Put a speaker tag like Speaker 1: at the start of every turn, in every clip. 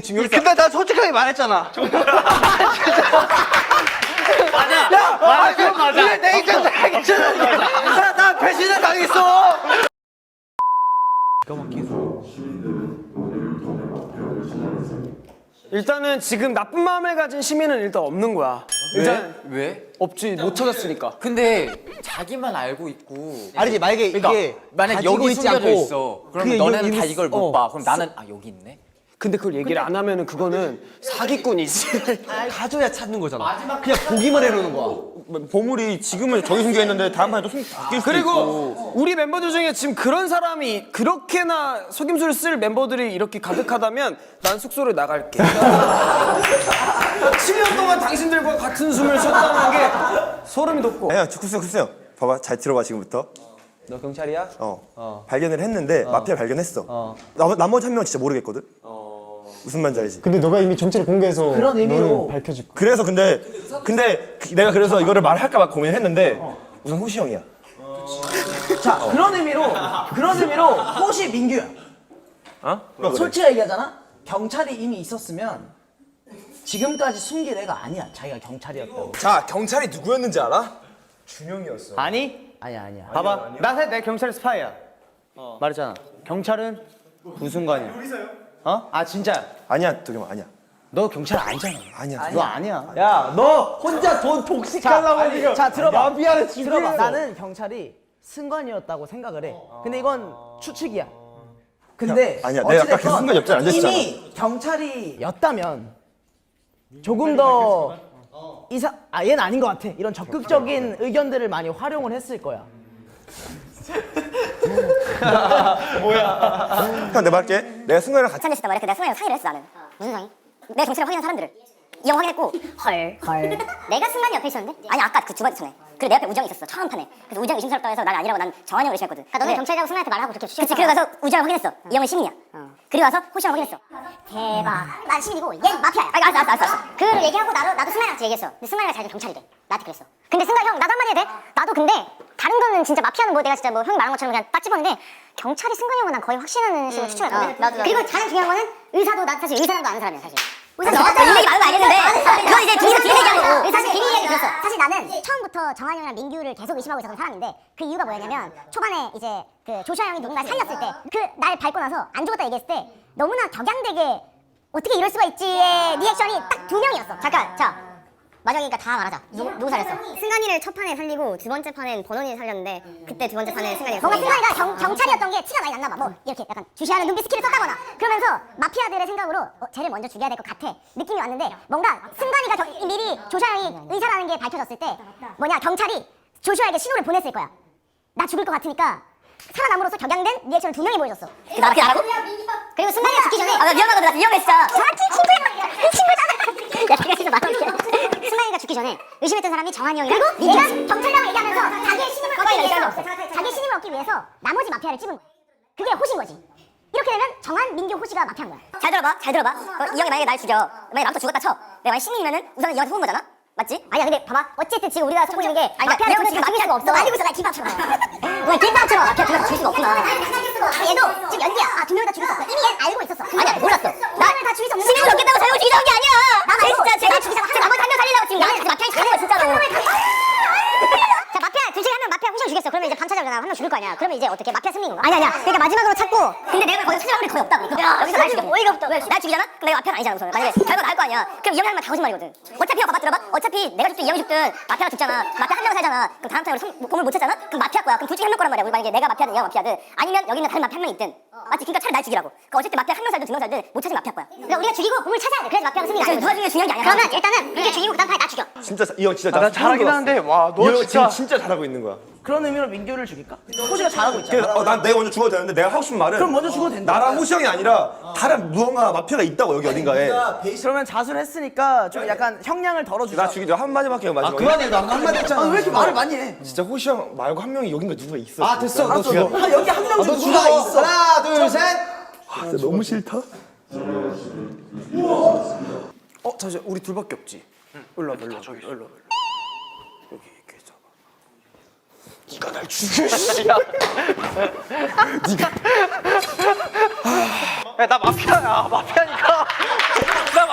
Speaker 1: 굉장히 중요했어.
Speaker 2: 근데 나 솔직하게 말했잖아.
Speaker 3: 맞아. 맞아. 그건 맞아.
Speaker 2: 내 입장 알겠잖아. 나, 나 배신을 당했어.
Speaker 1: 일단은 지금 나쁜 마음을 가진 시민은 일단 없는 거야. 일단
Speaker 3: 왜?
Speaker 1: 없지 못 찾았으니까.
Speaker 3: 근데 자기만 알고 있고
Speaker 4: 아니지 만약에
Speaker 3: 그러니까
Speaker 4: 이게
Speaker 3: 만약
Speaker 4: 가지고
Speaker 3: 여기 숨겨져 있어. 그러면
Speaker 4: 그게
Speaker 3: 너네는 다
Speaker 4: 있-
Speaker 3: 이걸 못
Speaker 4: 어.
Speaker 3: 봐. 그럼 나는 아 여기 있네.
Speaker 1: 근데 그걸 얘기를 안 하면은 그거는 사기꾼이지.
Speaker 4: 가져야 찾는 거잖아. 그냥 보기만 해놓는 거야.
Speaker 5: 보물이 지금은 저기 숨겨 있는데 다음 판에 또 숨, 바뀔 수도 있고.
Speaker 1: 그리고 우리 멤버들 중에 지금 그런 사람이 그렇게나 속임수를 쓸 멤버들이 이렇게 가득하다면 난 숙소를 나갈게. 7년 동안 당신들과 같은 숨을 쉬었다는 게 소름이 돋고.
Speaker 5: 아니야, 쿠스 형. 봐봐, 잘 들어봐 지금부터.
Speaker 4: 너 경찰이야?
Speaker 5: 어. 발견을 했는데 마피아 발견했어. 나, 나머지 한 명은 진짜 모르겠거든. 무슨 말인지 알지?
Speaker 6: 근데 너가 이미 정체를 공개해서
Speaker 4: 그런 의미로.
Speaker 6: 너는 밝혀질 거야.
Speaker 5: 그래서 근데 근데 그- 내가 그래서 이거를 말할까봐 고민했는데 우선 호시 형이야.
Speaker 2: 자, 그런 의미로, 그런 의미로 호시 민규야.
Speaker 5: 어?
Speaker 2: 솔직히 얘기하잖아. 경찰이 이미 있었으면 지금까지 숨길 애가 아니야. 자기가 경찰이었다고.
Speaker 5: 자 경찰이 누구였는지 알아?
Speaker 1: 아니?
Speaker 2: 아니야, 아니야.
Speaker 1: 봐봐. 나 사실 내 경찰 스파이야. 말했잖아. 경찰은 부순관이야. 어? 아 진짜.
Speaker 5: 아니야 도겸아 아니야.
Speaker 1: 너 경찰 아니잖아.
Speaker 5: 아니야.
Speaker 1: 너 아니야.
Speaker 2: 야, 너 혼자 돈 독식하려고 지금. 자, 들어봐. 마피아를 들어봐. 나는 경찰이 승관이었다고 생각을 해. 근데 이건 추측이야. 근데
Speaker 5: 아니야, 내가 아까 그
Speaker 2: 어찌됐건
Speaker 5: 순간 옆자리 앉았잖아.
Speaker 2: 이미 경찰이었다면 조금 더 이사 아 얘는 아닌 것 같아. 이런 적극적인 의견들을 많이 활용을 했을 거야.
Speaker 5: 형 내가 말할게. 내가 순간이랑 같이
Speaker 7: 참여했단 말이야. 근데 내가 승관이랑 상의를 했어 나는. 무슨 상의? 내 정체를 확인한 사람들을. 이 형 확인했고 헐 헐. 내가 승관이 옆에 있었는데? 아니 아까 그 두 번째 전에. 그리고 내 옆에 우정이 있었어 처음 판에. 그래서 우정 의심스럽다 해서 난 아니라고 난 정한이 형을 의심했거든. 아 너는 경찰이라고 승관이한테 말하고 그렇게 주시했 그치 그리고 가서 우정을 확인했어. 이 형은 시민이야. 그리고 와서 호시 형 확인했어. 대박. 난 시민이고 얘는 마피아야. 아 알았어 알았어 알았어. 그거를 얘기하고 나도 나도 승관이한테 얘기했어. 근데 승관이가 자기는 경찰이래. 나한테 그랬어. 근데 승관 형 나도 한마디 해도 돼? 나도 근데 다른 거는 진짜 마피아는 뭐 내가 진짜 뭐 형이 말한 것처럼 그냥 딱 집었는데 경찰이 승관이 형은 난 거의 확신하는 식으로 추천했거든. 나도, 그리고 가장 중요한 거는 의사도 나 사실 의사랑도 아는 사람이야 사실. 의사 너한테 이 얘기 많은 거 알겠는데 그건 이제 둘이서 뒤에 얘기한 거고 사실 비밀 얘기 들었어.
Speaker 8: 사실 나는 정한이 형이랑 민규를 계속 의심하고 있었던 사람인데 그 이유가 뭐였냐면 초반에 이제 그 조슈아 형이 누군가 살렸을 때 그 날 밟고 나서 안 죽었다 얘기했을 때 너무나 격양되게 어떻게 이럴 수가 있지의 리액션이 딱 두 명이었어.
Speaker 7: 잠깐 자 마지막이니까 다 말하자. 누구, 누구 살렸어? 승관이를 첫 판에 살리고 두 번째 판엔 번원이 살렸는데 그때 두 번째 판에 승관이가
Speaker 8: 뭔가
Speaker 7: 살린 거야.
Speaker 8: 승관이가 경, 경찰이었던 게 티가 많이 났나 봐. 뭐 이렇게 약간 주시하는 눈빛 스킬을 썼다거나 그러면서 마피아들의 생각으로 어, 쟤를 먼저 죽여야 될 것 같아 느낌이 왔는데 뭔가 승관이가 경- 미리 형이 의사라는 게 밝혀졌을 때 뭐냐 경찰이 조슈아에게 신호를 보냈을 거야. 나 죽을 것 같으니까 살아남으로써 격양된 리액션을 두 명이 보여줬어.
Speaker 7: 그 나밖에 안 하고? 그리고 승관이가 죽기 전에 아나 위험하거든 나 진짜
Speaker 8: 정확히 친구야. 이 친구잖아.
Speaker 7: 야 내가 진짜 말할게 전에 의심했던 사람이 정한이 형이랑
Speaker 8: 그리고 얘가 경찰이라고 얘기하면서 자기의 신임을 얻기 위해서. 자기의 신임을 얻기 위해서 나머지 마피아를 찍은 거야. 그게 호신 거지. 이렇게 되면 정한, 민규, 호시가 마피아인 거야.
Speaker 7: 잘 들어봐 잘 들어봐 어, 이 형이 만약에 날 죽여 만약에 나부터 죽었다 쳐 내가 만약 신민이면은 우선은 이 형한테 속은 거잖아 맞지?
Speaker 8: 아니야 근데 봐봐 어쨌든 지금 우리가 속고 있는 게
Speaker 7: 아니,
Speaker 8: 마피아를
Speaker 7: 그러니까
Speaker 8: 도대체 죽일 수가 없어.
Speaker 7: 너
Speaker 8: 알고 있어 나 김밥처럼. 왜 김밥처럼?
Speaker 7: 마피아 죽일 수가 없구나
Speaker 8: 아, 얘도 지금 연기야. 아, 두 명다 죽일 수 없어. 이미 얘는 알고 있었어.
Speaker 7: 아니야 몰랐어 그러면 이제 어떻게 마피아 승리인 건가? 아니 아니야. 그러니까 마지막으로 찾고. 근데 내가 거기서 찾아올 일이 거의 없다고. 여기서 날 죽여 어이가 없다. 왜 날 죽이잖아? 그럼 내가 마피아는 아니잖아 우선 만약에 결과 나을 거 아니야. 그럼 이 형이 하는 말 다 거짓말이거든. 어차피 형 봐봐 들어봐. 어차피 내가 죽든 이 형이 죽든 마피아가 죽잖아. 마피아 한 명 살잖아. 그럼 다음 타임으로 성- 보물 못 찾잖아? 그럼 마피아 거야. 그럼 둘 중에 한 명 거란 말이야. 우리 만약에 내가 마피아든 이 형이 마피아든. 아니면 여기 있는 다른 마피아 한 명 있든 맞지? 그러니까 차라리 날 죽이라고 그러니까 어쨌든 마피아 한 명 살든 두 명 살든 못 찾으면 마피아 거야
Speaker 8: 그러니까 우리가 죽이고 보물 찾아야 돼. 그래서 마피아가 승리가
Speaker 7: 지금 누가 죽이는 중요한 게 아니야
Speaker 8: 그러면 일단은 민규 죽이고 그다음 판에 나 죽여.
Speaker 5: 진짜 이 형 진짜
Speaker 1: 아, 나 잘하긴 하는데 와 너
Speaker 5: 이형
Speaker 1: 진짜
Speaker 5: 지금 진짜 잘하고 있는 거야.
Speaker 2: 그런 의미로 민규를 죽일까? 호시가 잘하고 있잖아.
Speaker 5: 그래서 어, 난 내가 먼저 죽어도 되는데 내가 하고 싶은 말은
Speaker 2: 그럼 먼저 죽어도 된다.
Speaker 5: 나랑 호시 형이 아니라 다른 무언가 마피아가 있다고 여기 어딘가에
Speaker 2: 그러면 자수를 했으니까 좀 약간 형량을 덜어주자.
Speaker 5: 나 죽이죠 한 마디밖에 요 마지막에
Speaker 4: 그만해 나 한마디 했잖아.
Speaker 2: 아, 왜 이렇게 말을 많이 해?
Speaker 5: 진짜 호시 형 말고 한 명이 여긴가 누가 있어
Speaker 4: 아 됐어 너 죽여.
Speaker 2: 너. 아, 여기 한명너중
Speaker 4: 죽여.
Speaker 2: 누가 있어.
Speaker 4: 하나 둘 셋.
Speaker 5: 아, 진짜 너무 싫다
Speaker 1: 어 잠시 우리 둘밖에 없지. 일로 와봐 일로 와봐 일로. 여기 이렇게 잡아. 네가 날 죽여. 네가. 야 나 마피아야 마피아니까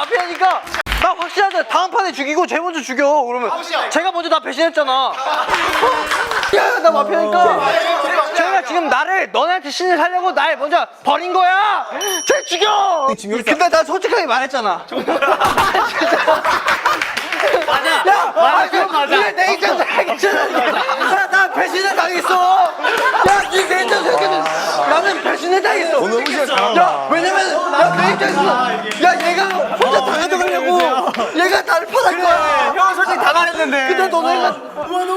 Speaker 1: 그러니까 나 확실하다. 다음 판에 죽이고 쟤 먼저 죽여. 그러면 제가 먼저 나 배신했잖아. 야, 나 마피아니까. 지금 나를 너네한테 신을 살려고 날 먼저 버린 거야. 쟤 죽여. 근데 나 솔직하게 말했잖아. 맞아. 야, 맞아. 그건 맞아. 내 입장에서 알겠잖아. 야, 나 배신을 당했어. 야, 니내 입장에서 생각해. 나는 배신을 당했어.
Speaker 5: 오늘
Speaker 1: 야, 왜냐면 나내 입장에서 야, 얘가 혼자 당해들려고 얘가 나를 파달 거야. 형 솔직히 다 말 했는데. 근데 너네가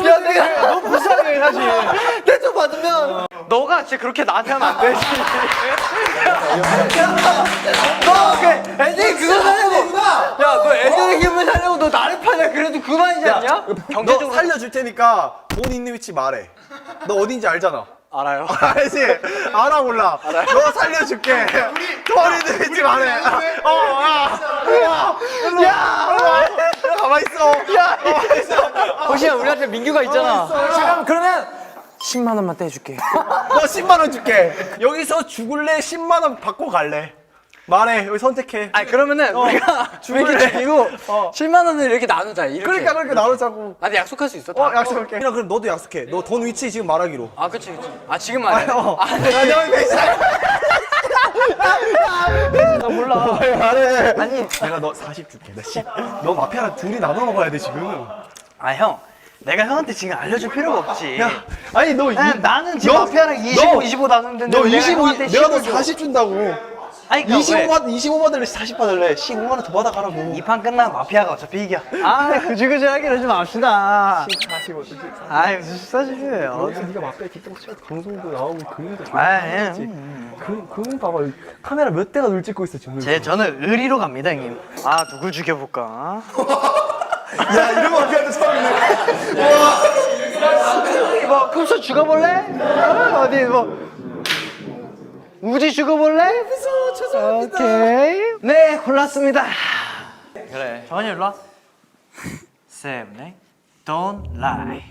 Speaker 1: 야, 내가 너무 불쌍해 사실. 대충 받으면 너가 진짜 그렇게 나한테 하면 안 되지. 너 그, 애들이 그거 살려고. 야, 너 애들의 힘을 살려고 너 나를 파냐? 그래도 그만이지 않냐?
Speaker 6: 너 살려줄 테니까 돈 있는 위치 말해. 너 어딘지 알잖아.
Speaker 1: 알아요.
Speaker 6: 알지? 알아 몰라. 너 살려줄게. 돈 있는 위치 말해. 어, 야, 야, 야, 야, 가만 있어. 야, 가만 있어.
Speaker 1: 혹시나 우리한테 민규가 있잖아.
Speaker 2: 잠깐만 그러면 10만 원만 떼줄게.
Speaker 6: 너 10만 원 줄게. 여기서 죽을래? 10만 원 받고 갈래? 말해. 여기 선택해.
Speaker 1: 아니 그러면은 우리가
Speaker 6: 죽을래.
Speaker 1: 이렇게 죽이고 7만 원을 이렇게 나누자. 이렇게.
Speaker 6: 그러니까 그렇게 나누자고.
Speaker 1: 아니 약속할 수 있어?
Speaker 6: 어, 약속할게. 그냥 그럼 너도 약속해. 너 돈 위치 지금 말하기로.
Speaker 1: 아 그치 그치. 아 지금 말해.
Speaker 6: 어.
Speaker 1: 아, 네.
Speaker 6: 배신. 나 몰라. 말해. 아니, 내가 너 40 줄게. 나 10. 너 마피아랑 둘이 나눠 먹어야 돼 지금.
Speaker 1: 아 형. 내가 형한테 지금 알려줄 필요가 없지.
Speaker 6: 야, 아니 너 이-
Speaker 1: 나는, 나는 지금
Speaker 6: 너-
Speaker 1: 마피아랑 25,
Speaker 6: 너-
Speaker 1: 25 나누는데
Speaker 6: 너
Speaker 1: 내가
Speaker 6: 25,
Speaker 1: 형한테
Speaker 6: 내가 너
Speaker 1: 10을 줘.
Speaker 6: 40 준다고.
Speaker 1: 아니 그러니까
Speaker 6: 25
Speaker 1: 왜?
Speaker 6: 받, 25 받을래, 40 받을래. 15만 원 더 받아가라고.
Speaker 1: 이 판 끝나면 마피아가 어차피 이겨. 아, 그지그지하게 그러지 맙시다.
Speaker 6: 45.
Speaker 1: 아이, 무슨 14집이에요.
Speaker 6: 네가 마피아 기타고 치고 방송도 나오고 잘
Speaker 1: 아, 예.
Speaker 6: 그, 그림 봐봐. 카메라 몇 대가 늘 찍고 있어 지금.
Speaker 1: 제, 저는 의리로 갑니다, 형님. 아, 누굴 죽여볼까?
Speaker 5: 야 이런 마피아도 처음이네.
Speaker 1: 뭐, 급소 죽어볼래? 어, 어디, 뭐. 우지 죽어볼래? 무서워, 죄송합니다. 오케이. 네, 골랐습니다. 그래. 정한이 일로 와. 쌤, 네? Don't lie.